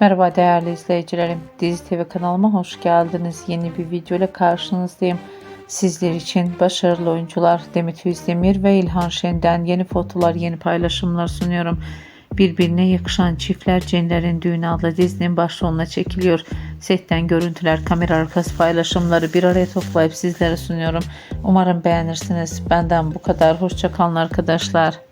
Merhaba değerli izleyicilerim. Dizi TV kanalıma hoş geldiniz. Yeni bir video ile karşınızdayım. Sizler için başarılı oyuncular Demet Özdemir ve İlhan Şen'den yeni fotolar, yeni paylaşımlar sunuyorum. Birbirine yakışan çiftler Cenler'in Düğünü adlı dizinin başrolüne çekiliyor. Setten görüntüler, kamera arkası paylaşımları bir araya toplayıp sizlere sunuyorum. Umarım beğenirsiniz. Benden bu kadar. Hoşçakalın arkadaşlar.